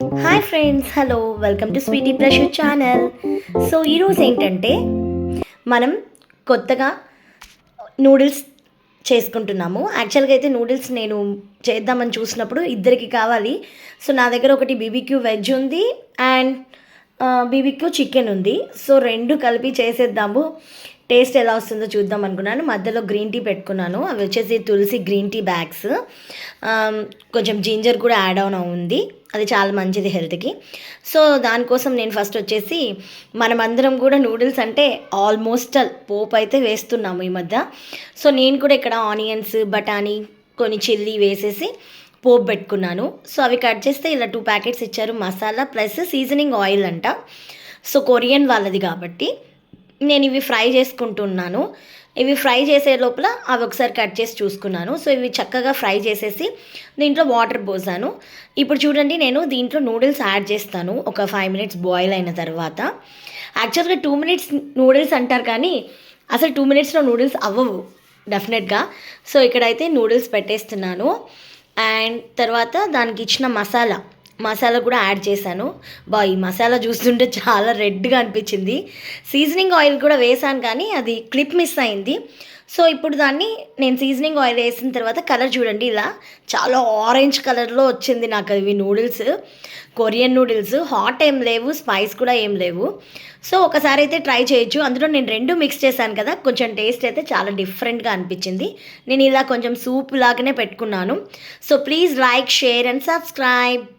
Hi friends hello welcome to sweety pleasure channel so ఈరోజు ఏంటంటే మనం కొత్తగా నూడిల్స్ చేసుకుంటున్నాము. యాక్చువల్గా అయితే నూడిల్స్ నేను చేద్దామని చూసినప్పుడు ఇద్దరికి కావాలి. సో నా దగ్గర ఒకటి బీబీక్యూ వెజ్ ఉంది అండ్ బీబీక్యూ చికెన్ ఉంది. సో రెండు కలిపి చేసేద్దాము. టేస్ట్ ఎలా వస్తుందో చూద్దాం అనుకున్నాను. మధ్యలో గ్రీన్ టీ పెట్టుకున్నాను. అవి వచ్చేసి తులసి గ్రీన్ టీ బ్యాగ్స్. కొంచెం జింజర్ కూడా యాడ్ ఆన్ ఉంది. అది చాలా మంచిది హెల్త్కి. సో దానికోసం నేను ఫస్ట్ వచ్చేసి మనమందరం కూడా నూడిల్స్ అంటే ఆల్మోస్ట్ పోపు అయితే వేస్తున్నాము ఈ మధ్య. సో నేను కూడా ఇక్కడ ఆనియన్స్ బఠానీ కొన్ని చిల్లీ వేసేసి పోపు పెట్టుకున్నాను. సో అవి కట్ చేస్తే ఇలా టూ ప్యాకెట్స్ ఇచ్చారు. మసాలా ప్లస్ సీజనింగ్ ఆయిల్ అంట. సో కొరియన్ వాళ్ళది కాబట్టి. నేను ఇవి ఫ్రై చేసుకుంటున్నాను. ఇవి ఫ్రై చేసే లోపల అవి ఒకసారి కట్ చేసి చూసుకున్నాను. సో ఇవి చక్కగా ఫ్రై చేసేసి దీంట్లో వాటర్ పోసాను. ఇప్పుడు చూడండి నేను దీంట్లో నూడిల్స్ యాడ్ చేస్తాను. ఒక ఫైవ్ మినిట్స్ బాయిల్ అయిన తర్వాత. యాక్చువల్గా టూ మినిట్స్ నూడిల్స్ అంటారు కానీ అసలు టూ మినిట్స్లో నూడిల్స్ అవ్వవు డెఫినెట్గా. సో ఇక్కడైతే నూడిల్స్ పెట్టేస్తున్నాను. అండ్ తర్వాత దానికి ఇచ్చిన మసాలా. మసాలా కూడా యాడ్ చేశాను. బా ఈ మసాలా చూస్తుంటే చాలా రెడ్గా అనిపించింది. సీజనింగ్ ఆయిల్ కూడా వేసాను కానీ అది క్లిప్ మిస్ అయింది. సో ఇప్పుడు దాన్ని నేను సీజనింగ్ ఆయిల్ వేసిన తర్వాత కలర్ చూడండి ఇలా. చాలా ఆరెంజ్ కలర్లో వచ్చింది నాకు అవి నూడిల్స్. Korean noodles. హాట్ ఏం లేవు స్పైస్ కూడా ఏం లేవు. సో ఒకసారి అయితే ట్రై చేయొచ్చు. అందులో నేను రెండు మిక్స్ చేశాను కదా కొంచెం టేస్ట్ అయితే చాలా డిఫరెంట్గా అనిపించింది. నేను ఇలా కొంచెం సూప్ లాగానే పెట్టుకున్నాను. So please like share and subscribe.